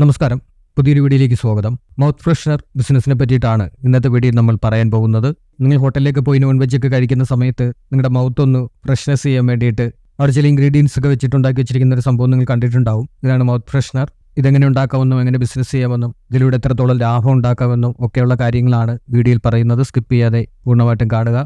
നമസ്കാരം. പുതിയൊരു വീഡിയോയിലേക്ക് സ്വാഗതം. മൗത്ത് ഫ്രഷ്നർ ബിസിനസ്സിനെ പറ്റിയിട്ടാണ് ഇന്നത്തെ വീഡിയോയിൽ നമ്മൾ പറയാൻ പോകുന്നത്. നിങ്ങൾ ഹോട്ടലിലേക്ക് പോയി നോൺ വെജ് ഒക്കെ കഴിക്കുന്ന സമയത്ത് നിങ്ങളുടെ മൗത്ത് ഒന്ന് ഫ്രഷ്നസ് ചെയ്യാൻ വേണ്ടിയിട്ട് അവിടെ ചില ഇൻഗ്രീഡിയൻസ് ഒക്കെ വെച്ചിട്ടുണ്ടാക്കി വെച്ചിരിക്കുന്ന ഒരു സംഭവം നിങ്ങൾ കണ്ടിട്ടുണ്ടാവും. ഇതാണ് മൗത്ത് ഫ്രഷ്നർ ഇതെങ്ങനെ ഉണ്ടാക്കാമെന്നും എങ്ങനെ ബിസിനസ് ചെയ്യാമെന്നും ഇതിലൂടെ എത്രത്തോളം ലാഭം ഉണ്ടാക്കാമെന്നും ഒക്കെയുള്ള കാര്യങ്ങളാണ് വീഡിയോയിൽ പറയുന്നത്. സ്കിപ്പ് ചെയ്യാതെ പൂർണമായിട്ടും കാണുക.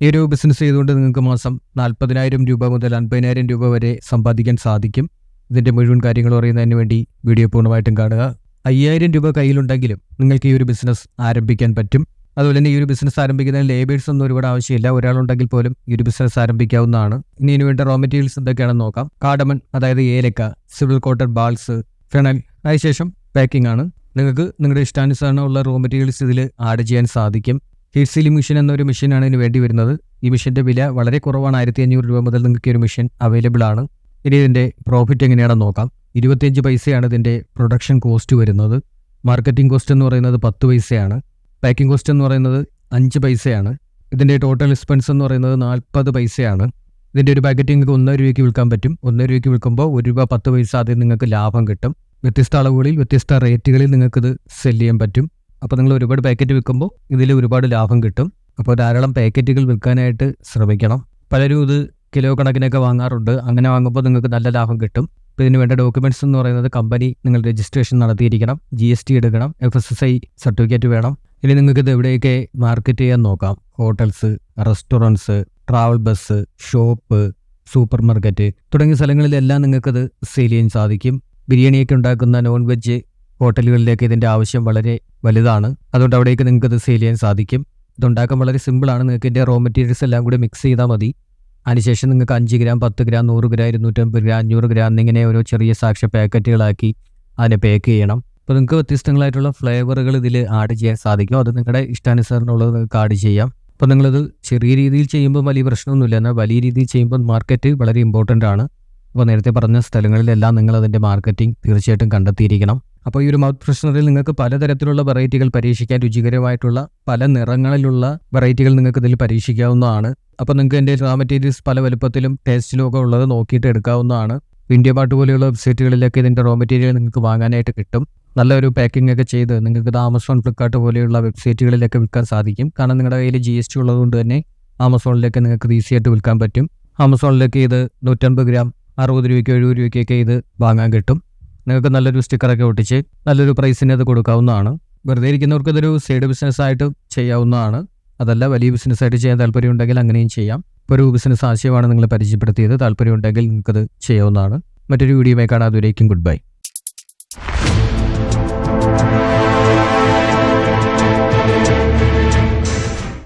ഈ ഒരു ബിസിനസ് ചെയ്തുകൊണ്ട് നിങ്ങൾക്ക് മാസം നാൽപ്പതിനായിരം രൂപ മുതൽ അൻപതിനായിരം രൂപ വരെ സമ്പാദിക്കാൻ സാധിക്കും. ഇതിന്റെ മുഴുവൻ കാര്യങ്ങൾ അറിയുന്നതിന് വേണ്ടി വീഡിയോ പൂർണമായിട്ടും കാണുക. അയ്യായിരം രൂപ കയ്യിലുണ്ടെങ്കിലും നിങ്ങൾക്ക് ഈ ഒരു ബിസിനസ് ആരംഭിക്കാൻ പറ്റും. അതുപോലെ തന്നെ ഈ ഒരു ബിസിനസ് ആരംഭിക്കുന്നതിന് ലേബേഴ്സ് ഒന്നും ഒരുപാട് ആവശ്യമില്ല. ഒരാളുണ്ടെങ്കിൽ പോലും ഈ ഒരു ബിസിനസ് ആരംഭിക്കാവുന്നതാണ്. ഇനി ഇനി വേണ്ട റോ മെറ്റീരിയൽസ് എന്തൊക്കെയാണെന്ന് നോക്കാം. കാടമൺ അതായത് ഏലക്ക സിവിൽ കോട്ടൺ ബാൾസ് ഫെണൽ അതിനുശേഷം പാക്കിംഗ് ആണ്. നിങ്ങൾക്ക് നിങ്ങളുടെ ഇഷ്ടാനുസരണമുള്ള റോ മെറ്റീരിയൽസ് ഇതിൽ ആഡ് ചെയ്യാൻ സാധിക്കും. ഹീറ്റ് സീലിംഗ് മെഷീൻ എന്നൊരു മെഷീനാണ് ഇതിന് വേണ്ടി വരുന്നത്. ഈ മെഷീന്റെ വില വളരെ കുറവാണ്. ആയിരത്തി അഞ്ഞൂറ് രൂപ മുതൽ നിങ്ങൾക്ക് ഈ ഒരു മെഷീൻ അവൈലബിൾ ആണ്. ഇനി ഇതിന്റെ പ്രോഫിറ്റ് എങ്ങനെയാണെന്ന് നോക്കാം. ഇരുപത്തിയഞ്ച് പൈസയാണ് ഇതിന്റെ പ്രൊഡക്ഷൻ കോസ്റ്റ് വരുന്നത്. മാർക്കറ്റിംഗ് കോസ്റ്റ് എന്ന് പറയുന്നത് പത്ത് പൈസയാണ്. പാക്കിംഗ് കോസ്റ്റ് എന്ന് പറയുന്നത് അഞ്ച് പൈസയാണ്. ഇതിന്റെ ടോട്ടൽ എക്സ്പെൻസ് എന്ന് പറയുന്നത് നാൽപ്പത് പൈസയാണ്. ഇതിന്റെ ഒരു പാക്കറ്റ് നിങ്ങൾക്ക് ഒന്നര രൂപയ്ക്ക് വിൽക്കാൻ പറ്റും. ഒന്നര രൂപയ്ക്ക് വിൽക്കുമ്പോൾ ഒരു രൂപ പത്ത് പൈസ അതിൽ നിങ്ങൾക്ക് ലാഭം കിട്ടും. വ്യത്യസ്ത അളവുകളിൽ വ്യത്യസ്ത റേറ്റുകളിൽ നിങ്ങൾക്കിത് സെൽ ചെയ്യാൻ പറ്റും. അപ്പോൾ നിങ്ങൾ ഒരുപാട് പാക്കറ്റ് വിൽക്കുമ്പോൾ ഇതിൽ ഒരുപാട് ലാഭം കിട്ടും. അപ്പോൾ ധാരാളം പാക്കറ്റുകൾ വിൽക്കാനായിട്ട് ശ്രമിക്കണം. പലരും ഇത് കിലോ കണക്കിനൊക്കെ വാങ്ങാറുണ്ട്. അങ്ങനെ വാങ്ങുമ്പോൾ നിങ്ങൾക്ക് നല്ല ലാഭം കിട്ടും. ഇതിന് വേണ്ട ഡോക്യുമെന്റ്സ് എന്ന് പറയുന്നത് കമ്പനി നിങ്ങൾ രജിസ്ട്രേഷൻ നടത്തിയിരിക്കണം ജി എസ് ടി എടുക്കണം F S S I certificate വേണം. ഇനി നിങ്ങൾക്ക് ഇത് എവിടെയൊക്കെ മാർക്കറ്റ് ചെയ്യാൻ നോക്കാം. Hotels restaurants travel bus shop super market തുടങ്ങിയ സ്ഥലങ്ങളിലെല്ലാം നിങ്ങൾക്കത് സെയിൽ ചെയ്യാൻ സാധിക്കും. ബിരിയാണിയൊക്കെ ഉണ്ടാക്കുന്ന നോൺ വെജ് ഹോട്ടലുകളിലേക്ക് ഇതിന്റെ ആവശ്യം വളരെ വലുതാണ്. അതുകൊണ്ട് അവിടേക്ക് നിങ്ങൾക്കത് സെയിൽ ചെയ്യാൻ സാധിക്കും. ഇതുണ്ടാക്കാൻ വളരെ സിമ്പിളാണ് നിങ്ങൾക്ക് ഇതിന്റെ റോ മെറ്റീരിയൽസ് എല്ലാം കൂടി മിക്സ് ചെയ്താൽ മതി. അതിനുശേഷം നിങ്ങൾക്ക് അഞ്ച് ഗ്രാം പത്ത് ഗ്രാം നൂറ് ഗ്രാം ഇരുന്നൂറ്റമ്പത് ഗ്രാം അഞ്ഞൂറ് ഗ്രാം എന്നിങ്ങനെ ഓരോ ചെറിയ സാക്ഷ്യ പാക്കറ്റുകളാക്കി അതിനെ പാക്ക് ചെയ്യണം. അപ്പോൾ നിങ്ങൾക്ക് വ്യത്യസ്തങ്ങളായിട്ടുള്ള ഫ്ലേവറുകൾ ഇതിൽ ആഡ് ചെയ്യാൻ സാധിക്കും. അത് നിങ്ങളുടെ ഇഷ്ടാനുസരണമുള്ളത് നിങ്ങൾക്ക് ആഡ് ചെയ്യാം. അപ്പോൾ നിങ്ങളത് ചെറിയ രീതിയിൽ ചെയ്യുമ്പോൾ വലിയ പ്രശ്നമൊന്നുമില്ല. എന്നാൽ വലിയ രീതിയിൽ ചെയ്യുമ്പോൾ മാർക്കറ്റ് വളരെ ഇമ്പോർട്ടന്റ് ആണ്. അപ്പോൾ നേരത്തെ പറഞ്ഞ സ്ഥലങ്ങളിലെല്ലാം നിങ്ങൾ അതിന്റെ മാർക്കറ്റിംഗ് തീർച്ചയായിട്ടും കണ്ടെത്തിയിരിക്കണം. അപ്പോൾ ഈ ഒരു മൗത്ത് ഫ്രഷ്നറിൽ നിങ്ങൾക്ക് പലതരത്തിലുള്ള വെറൈറ്റികൾ പരീക്ഷിക്കാൻ രുചികരമായിട്ടുള്ള പല നിറങ്ങളിലുള്ള വെറൈറ്റികൾ നിങ്ങൾക്ക് ഇതിൽ പരീക്ഷിക്കാവുന്നതാണ്. അപ്പോൾ നിങ്ങൾക്ക് എന്റെ റാ മെറ്റീരിയൽസ് പല വലുപ്പത്തിലും ടേസ്റ്റിലും ഒക്കെ ഉള്ളത് നോക്കിയിട്ട് എടുക്കാവുന്നതാണ്. ഇന്ത്യ പാട്ട് പോലെയുള്ള വെബ്സൈറ്റുകളിലൊക്കെ ഇതിന്റെ റോ മെറ്റീരിയൽ നിങ്ങൾക്ക് വാങ്ങാനായിട്ട് കിട്ടും. നല്ലൊരു പാക്കിംഗ് ഒക്കെ ചെയ്ത് നിങ്ങൾക്ക് ഇത് ആമസോൺ ഫ്ലിപ്കാർട്ട് പോലെയുള്ള വെബ്സൈറ്റുകളിലൊക്കെ വിൽക്കാൻ സാധിക്കും. കാരണം നിങ്ങളുടെ കയ്യിൽ ജി എസ് ടി ഉള്ളതുകൊണ്ട് തന്നെ ആമസോണിലേക്ക് നിങ്ങൾക്ക് ഈസി ആയിട്ട് വിൽക്കാൻ പറ്റും. ആമസോണിലേക്ക് ഇത് നൂറ്റമ്പത് ഗ്രാം അറുപത് രൂപയ്ക്കോ എഴുപത് രൂപയ്ക്കൊക്കെ ഇത് വാങ്ങാൻ കിട്ടും. നിങ്ങൾക്ക് നല്ലൊരു സ്റ്റിക്കറൊക്കെ ഒട്ടിച്ച് നല്ലൊരു പ്രൈസിന് അത് കൊടുക്കാവുന്നതാണ്. വെറുതെ ഇരിക്കുന്നവർക്ക് ഇതൊരു സൈഡ് ബിസിനസ്സായിട്ട് ചെയ്യാവുന്നതാണ്. അതല്ല വലിയ ബിസിനസ്സായിട്ട് ചെയ്യാൻ താല്പര്യമുണ്ടെങ്കിൽ അങ്ങനെയും ചെയ്യാം. ഇപ്പോൾ ഒരു ബിസിനസ് ആശയമാണ് നിങ്ങൾ പരിചയപ്പെടുത്തിയത്. താല്പര്യമുണ്ടെങ്കിൽ നിങ്ങൾക്കത് ചെയ്യാവുന്നതാണ്. മറ്റൊരു വീഡിയോയുമായി കാണാം. അതുവരേക്കും ഗുഡ് ബൈ